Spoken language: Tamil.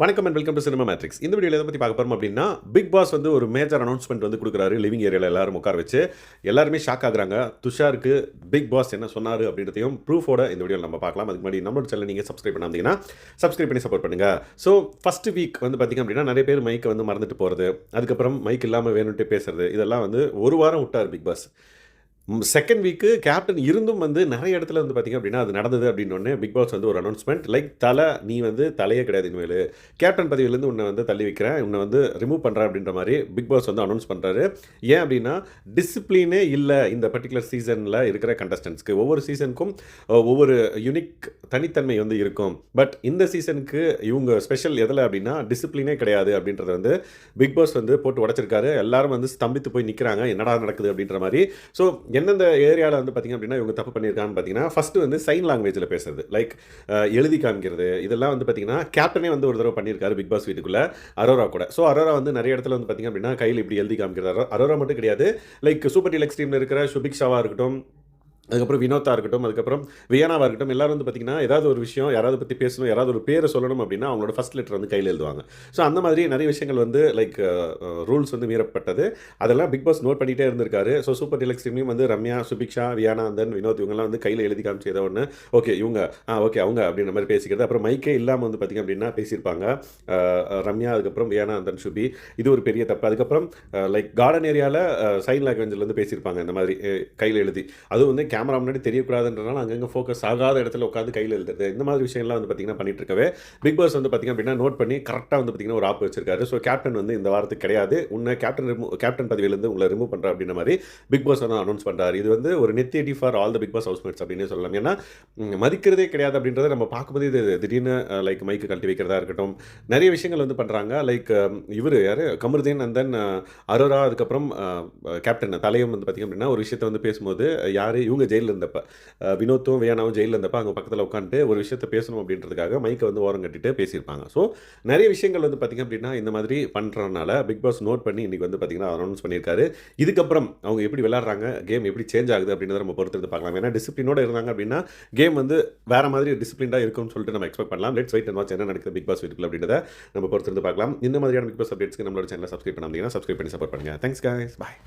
வணக்கம் and welcome to Cinema Matrix இந்த வீடியோவில் எதை பற்றி பார்க்க போகிறோம் அப்படின்னா பிக் பாஸ் வந்து ஒரு மேஜர் அனௌன்ஸ்மெண்ட் வந்து கொடுக்குறாரு லிவிங் ஏரியாவில் எல்லாரும் உட்கார வச்சு. எல்லாருமே ஷாக் ஆகுறாங்க. துஷாருக்கு பிக் பாஸ் என்ன சொன்னார் அப்படின்றதையும் ப்ரூஃபோட இந்த வீடியோவில் நம்ம பார்க்கலாம். அதுக்கு முன்னாடி நம்மளோட சேனல் நீங்கள் சப்ஸ்கிரைப் பண்ணாதீங்கன்னா சப்ஸ்கிரைப் பண்ணி சப்போர்ட் பண்ணுங்க. ஸோ ஃபஸ்ட் வீக் வந்து பார்த்திங்க அப்படின்னா நிறைய பேர் மைக்கை வந்து மறந்துட்டு போகிறது அதுக்கப்புறம் மைக் இல்லாமல் வேணும்ட்டு பேசுறது. இதெல்லாம் வந்து ஒரு வாரம் விட்டார் பிக் பாஸ் செகண்ட் வீக்கு கேப்டன் இருந்தும் வந்து நிறைய இடத்துல வந்து பார்த்திங்க அப்படின்னா அது நடந்தது அப்படின்னு பிக் பாஸ் வந்து ஒரு அனௌன்ஸ்மெண்ட் லைக் தலை நீ வந்து தலையே கிடையாது இனிமேல். கேப்டன் பதவியிலேருந்து உன்னை வந்து தள்ளி வைக்கிறேன் உன்னை வந்து ரிமூவ் பண்ணுறேன் அப்படின்ற மாதிரி பிக் பாஸ் வந்து அனௌன்ஸ் பண்ணுறாரு ஏன் அப்படின்னா டிசிப்ளினே இல்லை இந்த பர்டிகுலர் சீசனில் இருக்கிற கண்டஸ்டன்ஸ்க்கு ஒவ்வொரு சீசனுக்கும் ஒவ்வொரு யூனிக் தனித்தன்மை வந்து இருக்கும். பட் இந்த சீசனுக்கு இவங்க ஸ்பெஷல் எதில் அப்படின்னா டிசிப்ளினே கிடையாது அப்படின்றத வந்து பிக் பாஸ் வந்து போட்டு உடச்சிருக்காரு. எல்லாரும் வந்து ஸ்தம்பித்து போய் நிற்கிறாங்க என்னடா நடக்குது அப்படின்ற மாதிரி. ஸோ எந்தெந்த ஏரியாவில் வந்து பார்த்திங்க அப்படின்னா இவங்க தப்பு பண்ணியிருக்கான்னு பார்த்தீங்கன்னா ஃபஸ்ட்டு வந்து சைன் லாங்குவேஜில் பேசுறது. லைக் எழுதி காமிக்கிறது. இதெல்லாம் வந்து பார்த்திங்கன்னா கேப்டனே வந்து ஒரு தடவை பண்ணியிருக்காரு பிக் பாஸ் வீட்டுக்குள்ளே அரோரா கூட. ஸோ அரோரா வந்து நிறைய இடத்துல வந்து பார்த்திங்க அப்படின்னா கையில் இப்படி எழுதி காமிக்கிறாரு அரோரா மட்டும் கிடையாது. லைக் சூப்பர் டீலக்ஸ் டீமில் இருக்கிற சுபிக்ஷாவாக இருக்கட்டும் அதுக்கப்புறம் வினோத்தா இருக்கட்டும் அதுக்கப்புறம் வியனாவாக இருக்கட்டும் எல்லாரும் வந்து பார்த்திங்கன்னா ஏதாவது ஒரு விஷயம் யாராவது பற்றி பேசணும் யாராவது ஒரு பேரை சொல்லணும் அப்படின்னா அவங்களோட ஃபஸ்ட் லெட்டர் வந்து கையில் எழுதுவாங்க. ஸோ அந்த மாதிரி நிறைய விஷயங்கள் வந்து லைக் ரூல்ஸ் uh, uh, வந்து மீறப்பட்டது. அதெல்லாம் பிக் பாஸ் நோட் பண்ணிகிட்டே இருந்திருக்காரு. ஸோ சூப்பர் டிலக்ஸ் டீம்லையும் வந்து ரம்யா சுபிக்ஷா வியானா தென் வினோத் இவங்கெல்லாம் வந்து கையில் எழுதி காமிச்சு ஏதோ ஒன்று ஓகே இவங்க ஆ ஓகே அவங்க அப்படின்ற மாதிரி பேசிக்கிறது. அப்புறம் மைக்கே இல்லாமல் வந்து பார்த்திங்க அப்படின்னா பேசியிருப்பாங்க. ரம்யா அதுக்கப்புறம் வியானா தென் சுபி. இது ஒரு பெரிய தப்பு. அதுக்கப்புறம் லைக் கார்டன் ஏரியாவில் சைன் லாங்குவேஜில் வந்து பேசியிருப்பாங்க இந்த மாதிரி கையில் எழுதி. அதுவும் வந்து கேமரா முன்னாடி தெரியக்கூடாதுன்றனால அங்கங்கே ஃபோக்கஸ் ஆகாத இடத்துல உட்காந்து கையில் எழுதுறது இந்த மாதிரி விஷயம்லாம் வந்து பார்த்திங்கன்னா பண்ணிட்டு இருக்கவே. பிக் பாஸ் வந்து பார்த்திங்க அப்படின்னா நோட் பண்ணி கரெக்டாக வந்து பார்த்திங்கன்னா ஒரு ஆப் வச்சிருக்காரு. ஸோ கேப்டன் வந்து இந்த வாரத்துக்கு கிடையாது. உன்னை கேப்டன் ரிமூவ் கேப்டன் பதவியிலேருந்து உங்களை ரிமூவ் பண்ணுற அப்படின்ற மாதிரி பிக் பாஸ் வந்து அனௌன்ஸ் பண்ணுறாரு இது வந்து ஒரு நெத்தியடி for all the Bigg Boss housemates அப்படின்னு சொல்லலாம். ஏன்னா மதிக்கிறதே கிடையாது அப்படின்றத நம்ம பார்க்கும்போது இது திடீர்னு லைக் மைக்கு கழட்டி வைக்கிறதா இருக்கட்டும் நிறைய விஷயங்கள் வந்து பண்ணுறாங்க லைக் இவர் யார்? கமருதீன் அண்ட் தென் அரோரா அதுக்கப்புறம் கேப்டன் தலையும் வந்து பார்த்திங்க அப்படின்னா ஒரு விஷயத்தை வந்து பேசும்போது யார்? இவங்க ஜெயிலில் இருந்தப்ப வினோத்தும் வியானாவும் ஜெயிலில் இருந்தப்ப அங்கே பக்கத்தில் உட்காந்துட்டு ஒரு விஷயத்தை பேசணும் அப்படின்றதுக்காக மைக்கை வந்து ஓரம் கட்டிட்டு பேசியிருப்பாங்க. ஸோ நிறைய விஷயங்கள் வந்து பார்த்திங்க அப்படின்னா இந்த மாதிரி பண்ணுறதுனால பிக் பாஸ் நோட் பண்ணி இன்றைக்கி வந்து பார்த்திங்கன்னா அனௌன்ஸ் பண்ணியிருக்காரு. இதுக்கப்புறம் அவங்க எப்படி விளாட்றாங்க கேம் எப்படி சேஞ்ச் ஆகுது அப்படின்றத நம்ம பொறுத்து பார்க்கலாம். ஏன்னா டிசிப்ளினோட இருந்தாங்க அப்படின்னா கேம் வந்து வேறு மாதிரி டிசிப்ளினாக இருக்கும்னு சொல்லிட்டு நம்ம எக்ஸ்பெக்ட் பண்ணலாம். லெட்ஸ் வெயிட் அண்ட் வாட்ச் என்ன நடக்குது பிக் பாஸ் வீட்டுக்குள்ள அப்படின்றத நம்ம பொறுத்து பார்க்கலாம். இந்த மாதிரியான பிக் பாஸ் அப்டேட்ஸ்க்கு நம்மளோட சேனலை சப்ஸ்கிரைப் பண்ணாமல் சப்ஸ்கிரைப் பண்ணி சப்போர்ட் பண்ணுங்கள் தேங்க்ஸ் guys. பாய்